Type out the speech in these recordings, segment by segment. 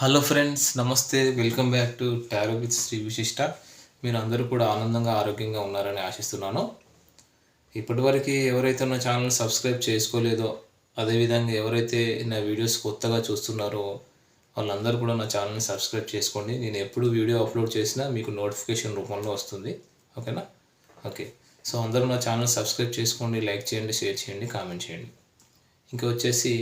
Hello friends నమస్తే. Welcome back to tarot with Shri Vishishta మీరు అందరూ కూడా ఆనందంగా ఆరోగ్యంగా ఉన్నారని ఆశిస్తున్నాను. ఇప్పటివరకు ఎవరైతే నా ఛానల్ సబ్స్క్రైబ్ చేసుకోలేదో అదేవిధంగా ఎవరైతే నా వీడియోస్ కొత్తగా చూస్తున్నారో వాళ్ళందరూ కూడా నా ఛానల్ని సబ్స్క్రైబ్ చేసుకోండి. నేను ఎప్పుడు వీడియో అప్లోడ్ చేసినా మీకు నోటిఫికేషన్ రూపంలో వస్తుంది. ఓకేనా? ఓకే. సో అందరూ నా ఛానల్ సబ్స్క్రైబ్ చేసుకోండి లైక్ చేయండి షేర్ చేయండి కామెంట్ చేయండి. ఇంకా వచ్చేసి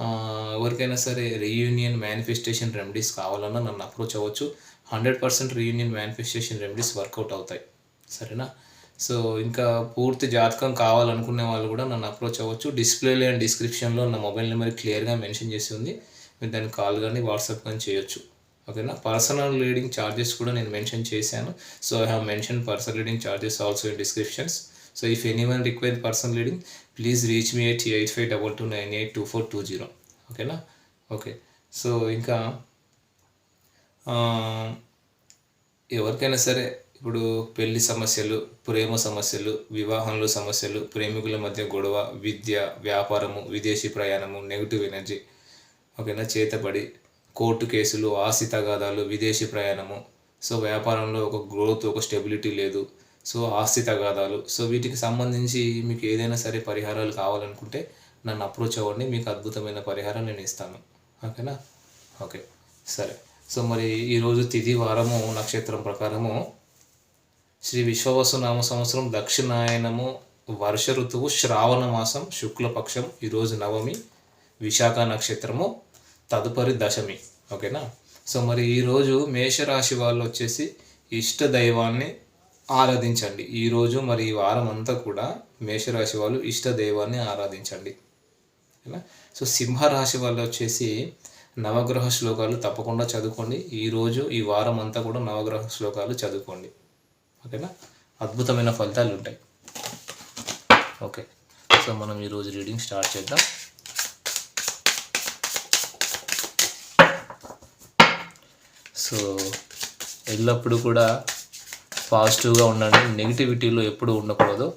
ఎవరికైనా సరే రీయూనియన్ మేనిఫెస్టేషన్ రెమెడీస్ కావాలన్నా నన్ను అప్రోచ్ అవ్వచ్చు. Hundred percent reunion manifestation remedies work out అవుతాయి. సరేనా? సో ఇంకా పూర్తి జాతకం కావాలనుకునే వాళ్ళు కూడా నన్ను అప్రోచ్ అవ్వచ్చు. డిస్ప్లేలో అండ్ డిస్క్రిప్షన్లో నా మొబైల్ నెంబర్ క్లియర్గా మెన్షన్ చేసి ఉంది. మీరు దాన్ని కాల్ కానీ వాట్సాప్ కానీ చేయొచ్చు. ఓకేనా? పర్సనల్ రీడింగ్ ఛార్జెస్ కూడా నేను మెన్షన్ చేశాను. So I have mention personal reading charges also in descriptions so if anyone require person leading please reach me eight eight five double two nine eight two four two zero ఓకేనా okay so ఇంకా ఎవరికైనా సరే ఇప్పుడు పెళ్ళి సమస్యలు ప్రేమ సమస్యలు వివాహంలో సమస్యలు ప్రేమికుల మధ్య గొడవ విద్య వ్యాపారము విదేశీ ప్రయాణము నెగిటివ్ ఎనర్జీ ఓకేనా చేతబడి కోర్టు కేసులు ఆస్తి తగాదాలు విదేశీ ప్రయాణము. సో వ్యాపారంలో ఒక గ్రోత్ ఒక స్టెబిలిటీ లేదు. సో ఆస్తి తగాదాలు. సో వీటికి సంబంధించి మీకు ఏదైనా సరే పరిహారాలు కావాలనుకుంటే నన్ను అప్రోచ్ అవ్వండి. మీకు అద్భుతమైన పరిహారం నేను ఇస్తాను. ఓకేనా? ఓకే. సరే. సో మరి ఈరోజు తిథి వారము నక్షత్రం ప్రకారము శ్రీ విశ్వవసు నామ సంవత్సరం దక్షిణాయనము వర్ష ఋతువు శ్రావణ మాసం శుక్లపక్షం ఈరోజు నవమి విశాఖ నక్షత్రము తదుపరి దశమి. ఓకేనా? సో మరి ఈరోజు మేషరాశి వాళ్ళు వచ్చేసి ఇష్ట దైవాన్ని ఆరాధించండి. ఈరోజు మరి ఈ వారం అంతా కూడా మేషరాశి వాళ్ళు ఇష్టదైవాన్ని ఆరాధించండి. సో సింహరాశి వాళ్ళు వచ్చేసి నవగ్రహ శ్లోకాలు తప్పకుండా చదువుకోండి. ఈరోజు ఈ వారం అంతా కూడా నవగ్రహ శ్లోకాలు చదువుకోండి. ఓకేనా? అద్భుతమైన ఫలితాలు ఉంటాయి. ఓకే. సో మనం ఈరోజు రీడింగ్ స్టార్ట్ చేద్దాం. సో ఎల్లప్పుడూ కూడా పాజిటివ్గా ఉండండి నెగిటివిటీలో ఎప్పుడు ఉండకూడదు.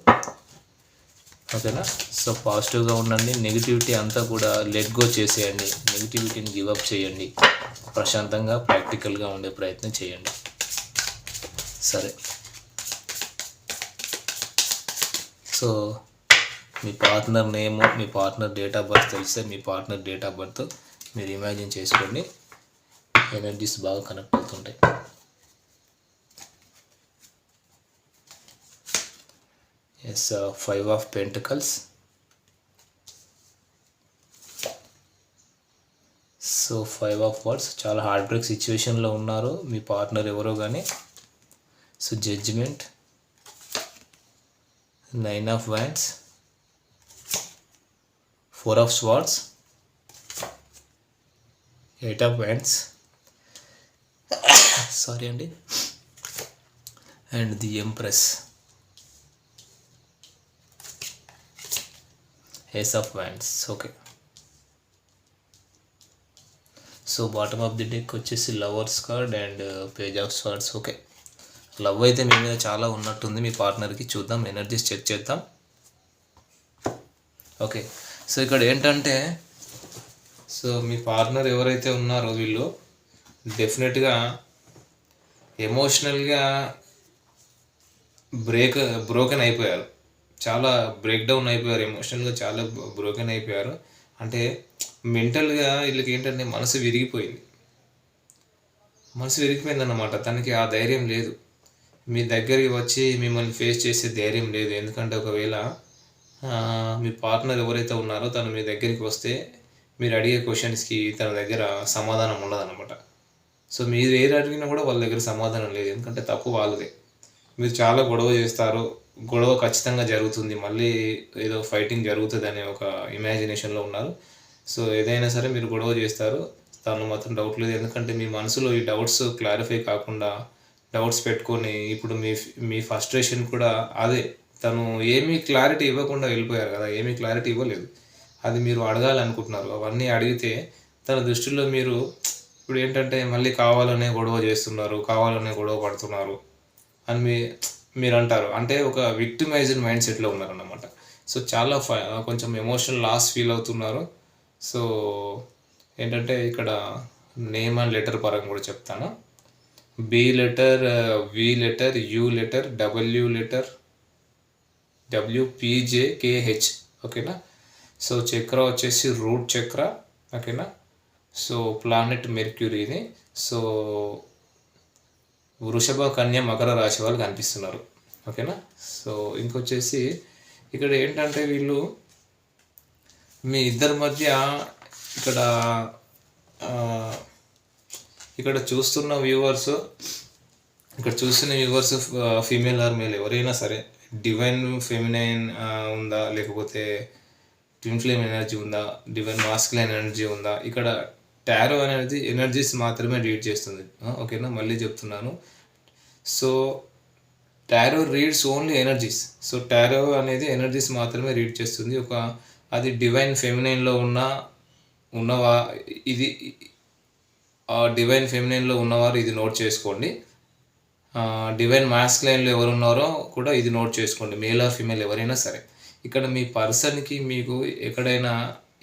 ఓకేనా? సో పాజిటివ్గా ఉండండి నెగిటివిటీ అంతా కూడా లెట్ గో చేసేయండి. నెగిటివిటీని గివప్ చేయండి. ప్రశాంతంగా ప్రాక్టికల్గా ఉండే ప్రయత్నం చేయండి. సరే. సో మీ పార్ట్నర్ నేమ్ మీ పార్ట్నర్ డేట్ ఆఫ్ బర్త్ తెలిస్తే మీ పార్ట్నర్ డేట్ ఆఫ్ బర్త్ మీరు ఇమాజిన్ చేసుకోండి. ఎనర్జీస్ బాగా కనెక్ట్ అవుతుంటాయి. Yes five of pentacles. So five of swords చాలా హార్డ్ బ్రేక్ సిచ్యువేషన్లో ఉన్నారు. మీ పార్ట్నర్ ఎవరో కానీ so judgement nine of wands four of swords eight of wands sorry అండి and the empress ace of wands. Okay so bottom of the deck వచ్చేసి lovers card and page of swords okay love అయితే మీ మీద చాలా ఉన్నట్టుంది. మీ పార్ట్నర్కి చూద్దాం. ఎనర్జీస్ చెక్ చేద్దాం. ఓకే సో ఇక్కడ ఏంటంటే సో మీ పార్ట్నర్ ఎవరైతే ఉన్నారో వీళ్ళు డెఫినెట్గా ఎమోషనల్గా బ్రేక్ బ్రోకెన్ అయిపోయారు. చాలా బ్రేక్ డౌన్ అయిపోయారు ఎమోషనల్గా చాలా బ్రోకెన్ అయిపోయారు. అంటే మెంటల్గా వీళ్ళకి ఏంటంటే మనసు విరిగిపోయింది. మనసు విరిగిపోయింది అన్నమాట తనకి ఆ ధైర్యం లేదు. మీ దగ్గరికి వచ్చి మిమ్మల్ని ఫేస్ చేసే ధైర్యం లేదు. ఎందుకంటే ఒకవేళ మీ పార్ట్నర్ ఎవరైతే ఉన్నారో తను మీ దగ్గరికి వస్తే మీరు అడిగే క్వశ్చన్స్కి తన దగ్గర సమాధానం ఉండదన్నమాట. సో మీరు ఏది అడిగినా కూడా వాళ్ళ దగ్గర సమాధానం లేదు. ఎందుకంటే తప్పు వాళ్ళదే. మీరు చాలా గొడవ చేస్తారు. గొడవ ఖచ్చితంగా జరుగుతుంది. మళ్ళీ ఏదో ఫైటింగ్ జరుగుతుంది అనే ఒక ఇమాజినేషన్లో ఉన్నారు. సో ఏదైనా సరే మీరు గొడవ చేస్తారు. తను మాత్రం డౌట్ లేదు. ఎందుకంటే మీ మనసులో ఈ డౌట్స్ క్లారిఫై కాకుండా డౌట్స్ పెట్టుకొని ఇప్పుడు మీ మీ ఫస్ట్రేషన్ కూడా అదే. తను ఏమీ క్లారిటీ ఇవ్వకుండా వెళ్ళిపోయారు కదా. ఏమీ క్లారిటీ ఇవ్వలేదు. అది మీరు అడగాలనుకుంటున్నారు. అవన్నీ అడిగితే తన దృష్టిలో మీరు ఇప్పుడు ఏంటంటే మళ్ళీ కావాలనే గొడవ చేస్తున్నారు కావాలనే గొడవ పడుతున్నారు అని మీ మీరు అంటారు అంటే ఒక విక్టిమైజ్డ్ మైండ్ సెట్లో ఉన్నారన్నమాట. సో చాలా కొంచెం ఎమోషనల్ లాస్ ఫీల్ అవుతున్నారు. సో ఏంటంటే ఇక్కడ నేమ్ అండ్ లెటర్ పరంగా కూడా చెప్తాను. B letter V letter U letter W letter WPJ KH ఓకేనా సో చక్ర వచ్చేసి రూట్ చక్ర. ఓకేనా సో ప్లానెట్ మెర్క్యూరీని సో వృషభ కన్య మకర రాశి వాళ్ళు కనిపిస్తున్నారు. ఓకేనా? సో ఇంకొచ్చేసి ఇక్కడ ఏంటంటే వీళ్ళు మీ ఇద్దరి మధ్య ఇక్కడ ఇక్కడ చూస్తున్న వ్యూవర్స్ ఇక్కడ చూస్తున్న వ్యూవర్స్ ఫీమేల్ ఆర్ మేల్ ఎవరైనా సరే డివైన్ ఫెమినైన్ ఉందా? లేకపోతే ట్విన్ ఫ్లేమ్ ఎనర్జీ ఉందా? డివైన్ మాస్కులైన్ ఎనర్జీ ఉందా? ఇక్కడ టారో అనేది ఎనర్జీస్ మాత్రమే రీడ్ చేస్తుంది. ఓకేనా? మళ్ళీ చెప్తున్నాను. So tarot reads only energies. So tarot అనేది ఎనర్జీస్ మాత్రమే రీడ్ చేస్తుంది. ఒక అది డివైన్ ఫెమినైన్లో ఉన్న ఉన్నవా ఇది ఆ డివైన్ ఫెమినైన్లో ఉన్నవారు ఇది నోట్ చేసుకోండి. డివైన్ మాస్క్లైన్లో ఎవరు ఉన్నారో కూడా ఇది నోట్ చేసుకోండి. మేల్ ఆర్ ఫీమేల్ ఎవరైనా సరే. ఇక్కడ మీ పర్సన్కి మీకు ఎక్కడైనా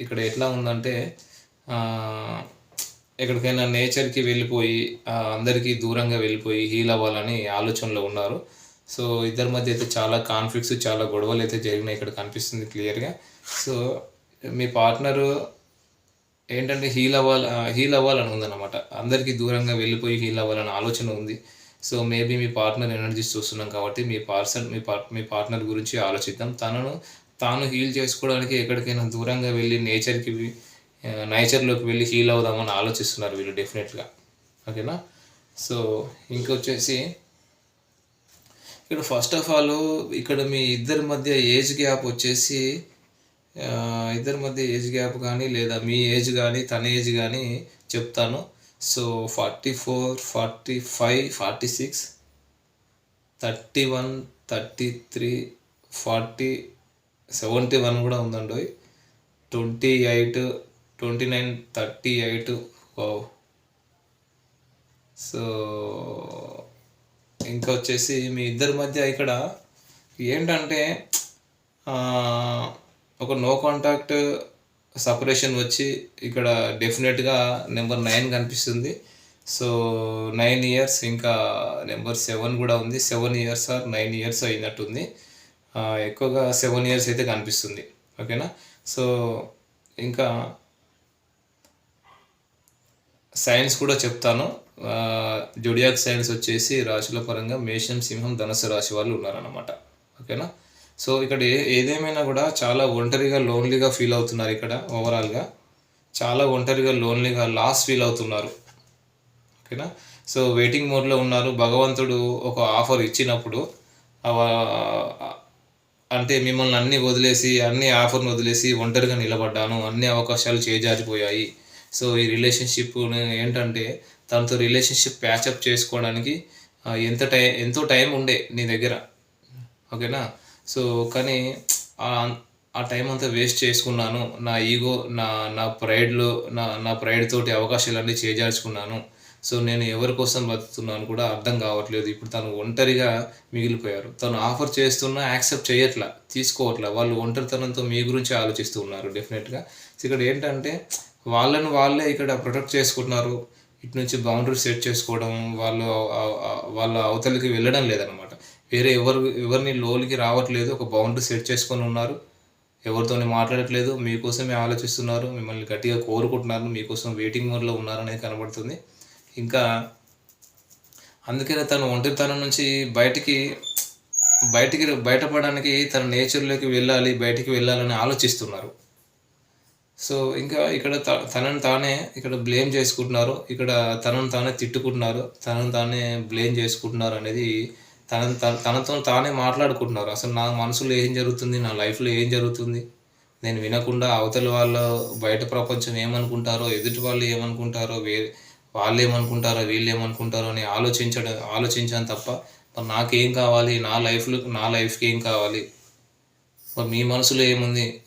ఇక్కడ ఎట్లా ఉందంటే ఎక్కడికైనా నేచర్కి వెళ్ళిపోయి అందరికీ దూరంగా వెళ్ళిపోయి హీల్ అవ్వాలని ఆలోచనలో ఉన్నారు. సో ఇద్దరి మధ్య అయితే చాలా కాన్ఫ్లిక్ట్స్ చాలా గొడవలు అయితే జరిగినాయి ఇక్కడ కనిపిస్తుంది క్లియర్గా. సో మీ పార్ట్నరు ఏంటంటే హీల్ అవ్వాలి హీల్ అవ్వాలని ఉందన్నమాట. అందరికీ దూరంగా వెళ్ళిపోయి హీల్ అవ్వాలని ఆలోచన ఉంది. సో మేబీ మీ పార్ట్నర్ ఎనర్జీస్ చూస్తున్నాం కాబట్టి మీ పార్సన్ మీ పార్ మీ పార్ట్నర్ గురించి ఆలోచిద్దాం. తనను తాను హీల్ చేసుకోవడానికి ఎక్కడికైనా దూరంగా వెళ్ళి నేచర్కి నేచర్లోకి వెళ్ళి హీల్ అవుదామని ఆలోచిస్తున్నారు వీళ్ళు డెఫినెట్గా ఓకేనా? సో ఇంకొచ్చేసి ఇక్కడ ఫస్ట్ ఆఫ్ ఆల్ ఇక్కడ మీ ఇద్దరి మధ్య ఏజ్ గ్యాప్ వచ్చేసి ఇద్దరి మధ్య ఏజ్ గ్యాప్ కానీ లేదా మీ ఏజ్ కానీ తన ఏజ్ కానీ చెప్తాను. So forty four forty five forty six thirty one thirty three forty seventy one కూడా ఉందండి twenty eight twenty nine thirty eight so ఇంకా వచ్చేసి మీ ఇద్దరి మధ్య ఇక్కడ ఏంటంటే ఒక నో కాంటాక్ట్ సపరేషన్ వచ్చి ఇక్కడ డెఫినెట్గా నెంబర్ నైన్ కనిపిస్తుంది. సో నైన్ ఇయర్స్ ఇంకా నెంబర్ సెవెన్ కూడా ఉంది. Seven years or nine years అయినట్టుంది. ఎక్కువగా సెవెన్ ఇయర్స్ అయితే కనిపిస్తుంది. ఓకేనా సో ఇంకా సైన్స్ కూడా చెప్తాను. జొడియాక్ సైన్స్ వచ్చేసి రాశుల పరంగా మేషం సింహం ధనుసు రాశి వాళ్ళు ఉన్నారనమాట ఓకేనా? సో ఇక్కడ ఏ ఏదేమైనా కూడా చాలా ఒంటరిగా లోన్లీగా ఫీల్ అవుతున్నారు ఇక్కడ ఓవరాల్గా. చాలా ఒంటరిగా లోన్లీగా లాస్ ఫీల్ అవుతున్నారు. ఓకేనా? సో వెయిటింగ్ మోడ్లో ఉన్నారు. భగవంతుడు ఒక ఆఫర్ ఇచ్చినప్పుడు అంటే మిమ్మల్ని అన్ని వదిలేసి అన్ని ఆఫర్ని వదిలేసి ఒంటరిగా నిలబడ్డాను. అన్ని అవకాశాలు చేజారిపోయాయి. సో ఈ రిలేషన్షిప్ ఏంటంటే తనతో రిలేషన్షిప్ ప్యాచప్ చేసుకోవడానికి ఎంత టైం ఎంతో టైం ఉండే నీ దగ్గర. ఓకేనా? సో కానీ ఆ- ఆ టైం అంతా వేస్ట్ చేసుకున్నాను. నా ఈగో నా నా ప్రైడ్లో నా నా ప్రైడ్ తోటి అవకాశాలన్నీ చేజార్చుకున్నాను. సో నేను ఎవరి కోసం బతుకుతున్నాను కూడా అర్థం కావట్లేదు. ఇప్పుడు తను ఒంటరిగా మిగిలిపోయారు. తను ఆఫర్ చేస్తున్నా యాక్సెప్ట్ చేయట్లా తీసుకోవట్లా. వాళ్ళు ఒంటరితనంతో మీ గురించి ఆలోచిస్తూ ఉన్నారు డెఫినెట్గా ఇక్కడ ఏంటంటే వాళ్ళను వాళ్ళే ఇక్కడ ప్రొటెక్ట్ చేసుకుంటున్నారు. ఇటు నుంచి బౌండరీ సెట్ చేసుకోవడం వాళ్ళు వాళ్ళ అవతలికి వెళ్ళడం లేదనమాట వేరే ఎవరు ఎవరిని లోలికి రావట్లేదు ఒక బౌండరీ సెట్ చేసుకొని ఉన్నారు. ఎవరితోని మాట్లాడట్లేదు మీకోసమే ఆలోచిస్తున్నారు మిమ్మల్ని గట్టిగా కోరుకుంటున్నారు మీకోసం వెయిటింగ్ మోడ్లో ఉన్నారనేది కనబడుతుంది. ఇంకా అందుకనే తను ఒంటరితనం నుంచి బయటికి బయటికి బయటపడడానికి తన నేచర్లోకి వెళ్ళాలి బయటికి వెళ్ళాలని ఆలోచిస్తున్నారు. సో ఇంకా ఇక్కడ తనను తనని తానే ఇక్కడ బ్లేమ్ చేసుకుంటున్నారు. ఇక్కడ తనను తానే తిట్టుకుంటున్నారు. తనను తానే బ్లేమ్ చేసుకుంటున్నారు అనేది తన తన- తనతో తానే మాట్లాడుకుంటున్నారు. అసలు నా మనసులో ఏం జరుగుతుంది? నా లైఫ్లో ఏం జరుగుతుంది? నేను వినకుండా అవతల వాళ్ళు బయట ప్రపంచం ఏమనుకుంటారో ఎదుటి వాళ్ళు ఏమనుకుంటారో వే వాళ్ళు ఏమనుకుంటారో వీళ్ళు ఏమనుకుంటారో అని ఆలోచించడం ఆలోచించాను తప్ప మరి నాకేం కావాలి? నా లైఫ్లో నా లైఫ్కి ఏం కావాలి? మరి మీ మనసులో ఏముంది?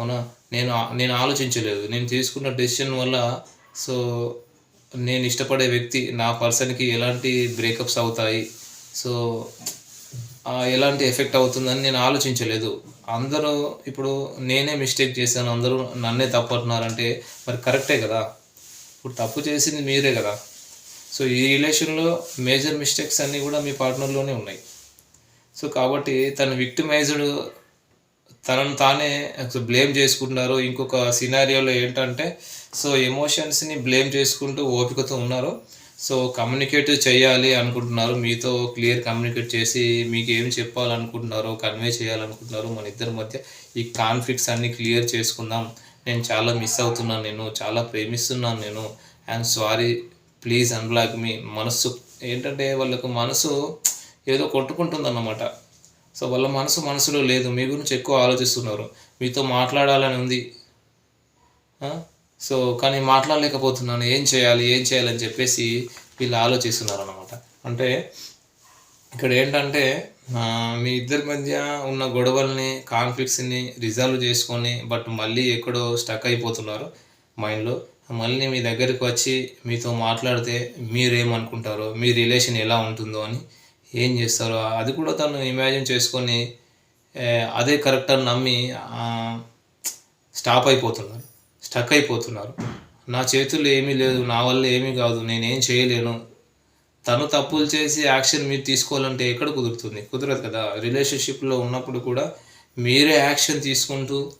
అవునా? నేను నేను ఆలోచించలేదు. నేను తీసుకున్న డెసిషన్ వల్ల సో నేను ఇష్టపడే వ్యక్తి నా పర్సన్కి ఎలాంటి బ్రేకప్స్ అవుతాయి? సో ఎలాంటి ఎఫెక్ట్ అవుతుందని నేను ఆలోచించలేదు. అందరూ ఇప్పుడు నేనే మిస్టేక్ చేశాను. అందరూ నన్నే తప్పట్టున్నారంటే మరి కరెక్టే కదా? ఇప్పుడు తప్పు చేసింది మీరే కదా? సో ఈ రిలేషన్లో మేజర్ మిస్టేక్స్ అన్నీ కూడా మీ పార్ట్నర్లోనే ఉన్నాయి. సో కాబట్టి తను విక్టిమైజ్డ్ తనను తానే బ్లేమ్ చేసుకుంటున్నారు. ఇంకొక సినారియోలో ఏంటంటే సో ఎమోషన్స్ని బ్లేమ్ చేసుకుంటూ ఓపికతో ఉన్నారు. సో కమ్యూనికేట్ చేయాలి అనుకుంటున్నారు. మీతో క్లియర్ కమ్యూనికేట్ చేసి మీకు ఏం చెప్పాలనుకుంటున్నారో కన్వే చేయాలనుకుంటున్నారు మన ఇద్దరి మధ్య ఈ కాన్ఫ్లిక్ట్స్ అన్ని క్లియర్ చేసుకుందాం. నేను చాలా మిస్ అవుతున్నాను నేను చాలా ప్రేమిస్తున్నాను నేను. ఐఎమ్ సారీ ప్లీజ్ అన్బ్లాక్ మీ మనస్సు. ఏంటంటే వాళ్ళకు మనసు ఏదో కొట్టుకుంటుంది అన్నమాట సో వాళ్ళ మనసు మనసులో లేదు. మీ గురించి ఎక్కువ ఆలోచిస్తున్నారు. మీతో మాట్లాడాలని ఉంది. సో కానీ మాట్లాడలేకపోతున్నాను. ఏం చేయాలి? ఏం చేయాలని చెప్పేసి వీళ్ళు ఆలోచిస్తున్నారు అనమాట అంటే ఇక్కడ ఏంటంటే మీ ఇద్దరి మధ్య ఉన్న గొడవల్ని కాన్ఫ్లిక్ట్స్ని రిజాల్వ్ చేసుకొని బట్ మళ్ళీ ఎక్కడో స్టక్ అయిపోతున్నారు మైండ్లో. మళ్ళీ మీ దగ్గరికి వచ్చి మీతో మాట్లాడితే మీరేమనుకుంటారో మీ రిలేషన్ ఎలా ఉంటుందో అని ఏం చేస్తారో అది కూడా తను ఇమాజిన్ చేసుకొని అదే కరెక్ట్ అని నమ్మి స్టాప్ అయిపోతున్నారు స్టక్ అయిపోతున్నారు. నా చేతుల్లో ఏమీ లేదు నా వల్ల ఏమీ కాదు నేనేం చేయలేను. తను తప్పులు చేసి యాక్షన్ మీరు తీసుకోవాలంటే ఎక్కడ కుదురుతుంది? కుదరదు కదా. రిలేషన్షిప్లో ఉన్నప్పుడు కూడా మీరే యాక్షన్ తీసుకుంటూ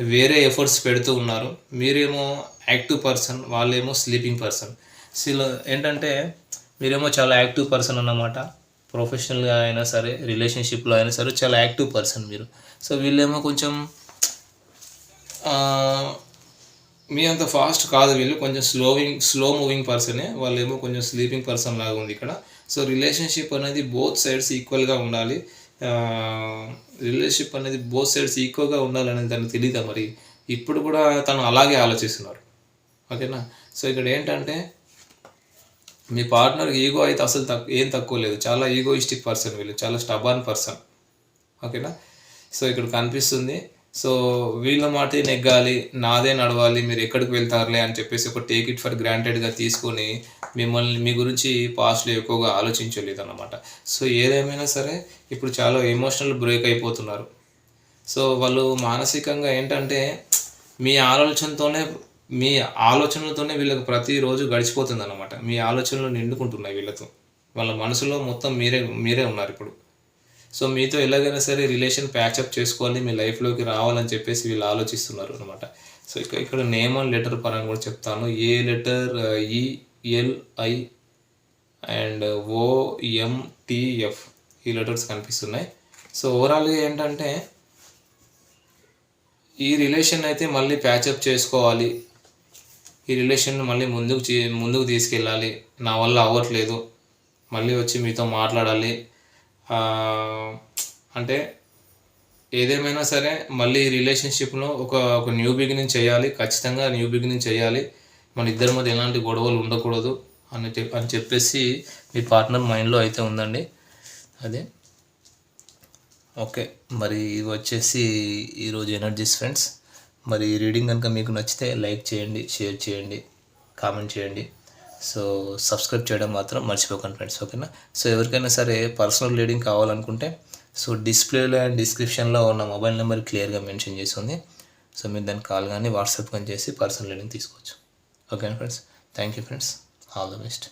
వేరే ఎఫర్ట్స్ పెడుతూ ఉన్నారు. మీరేమో యాక్టివ్ పర్సన్ వాళ్ళేమో స్లీపింగ్ పర్సన్ సిలో ఏంటంటే మీరేమో చాలా యాక్టివ్ పర్సన్ అన్నమాట. ప్రొఫెషనల్గా అయినా సరే రిలేషన్షిప్లో అయినా సరే చాలా యాక్టివ్ పర్సన్ మీరు. సో వీళ్ళేమో కొంచెం మీ అంత ఫాస్ట్ కాదు వీళ్ళు. కొంచెం స్లోవింగ్ స్లో మూవింగ్ పర్సనే వాళ్ళేమో కొంచెం స్లీపింగ్ పర్సన్ లాగా ఉంది ఇక్కడ. సో రిలేషన్షిప్ అనేది బోత్ సైడ్స్ ఈక్వల్గా ఉండాలి. రిలేషన్షిప్ అనేది బోత్ సైడ్స్ ఈక్వల్గా ఉండాలనేది తనకు తెలియదా మరి? ఇప్పుడు కూడా తను అలాగే ఆలోచిస్తున్నారు. ఓకేనా? సో ఇక్కడ ఏంటంటే మీ పార్ట్నర్ ఈగో అయితే అసలు తక్కువ ఏం తక్కువ లేదు. చాలా ఈగోయిస్టిక్ పర్సన్ వీళ్ళు. చాలా స్టబాన్ పర్సన్ ఓకేనా సో ఇక్కడ కనిపిస్తుంది. సో వీళ్ళ మాట నెగ్గాలి. నాదే నడవాలి. మీరు ఎక్కడికి వెళ్తారులే అని చెప్పేసి ఒక టేక్ ఇట్ ఫర్ గ్రాంటెడ్గా తీసుకొని మిమ్మల్ని మీ గురించి పాస్ట్లో ఎక్కువగా ఆలోచించలేదు అన్నమాట సో ఏదేమైనా సరే ఇప్పుడు చాలా ఎమోషనల్ బ్రేక్ అయిపోతున్నారు. సో వాళ్ళు మానసికంగా ఏంటంటే మీ ఆలోచనతోనే మీ ఆలోచనలతోనే వీళ్ళకి ప్రతిరోజు గడిచిపోతుంది అనమాట మీ ఆలోచనలు నిండుకుంటున్నాయి వీళ్ళతో. వాళ్ళ మనసులో మొత్తం మీరే మీరే ఉన్నారు ఇప్పుడు. సో మీతో ఎలాగైనా సరే రిలేషన్ ప్యాచప్ చేసుకోవాలి మీ లైఫ్లోకి రావాలని చెప్పేసి వీళ్ళు ఆలోచిస్తున్నారు అనమాట సో ఇక్కడ ఇక్కడ నేమ్ అండ్ లెటర్ పరంగా కూడా చెప్తాను. A letter ELI and OMTF ఈ లెటర్స్ కనిపిస్తున్నాయి. సో ఓవరాల్గా ఏంటంటే ఈ రిలేషన్ అయితే మళ్ళీ ప్యాచప్ చేసుకోవాలి ఈ రిలేషన్ మళ్ళీ ముందుకు ముందుకు తీసుకెళ్ళాలి. నా వల్ల అవ్వట్లేదు. మళ్ళీ వచ్చి మీతో మాట్లాడాలి. అంటే ఏదేమైనా సరే మళ్ళీ రిలేషన్షిప్లో ఒక ఒక న్యూ బిగినింగ్ చేయాలి. ఖచ్చితంగా న్యూ బిగినింగ్ చేయాలి. మన ఇద్దరి మధ్య ఎలాంటి గొడవలు ఉండకూడదు అని అని చెప్పేసి మీ పార్ట్నర్ మైండ్లో అయితే ఉందండి. అదే. ఓకే. మరి ఇవి వచ్చేసి ఈరోజు ఎనర్జీస్ ఫ్రెండ్స్ మరి రీడింగ్ కనుక మీకు నచ్చితే లైక్ చేయండి షేర్ చేయండి కామెంట్ చేయండి. సో సబ్స్క్రైబ్ చేయడం మాత్రం మర్చిపోకండి ఫ్రెండ్స్ ఓకేనా? సో ఎవరికైనా సరే పర్సనల్ రీడింగ్ కావాలనుకుంటే సో డిస్ప్లేలో అండ్ డిస్క్రిప్షన్లో ఉన్న మొబైల్ నెంబర్ క్లియర్గా మెన్షన్ చేసి ఉంది సో మీరు దాన్ని కాల్ కానీ వాట్సాప్ కానీ చేసి పర్సనల్ రీడింగ్ తీసుకోవచ్చు. ఓకేనా friends? Thank you friends. All the best.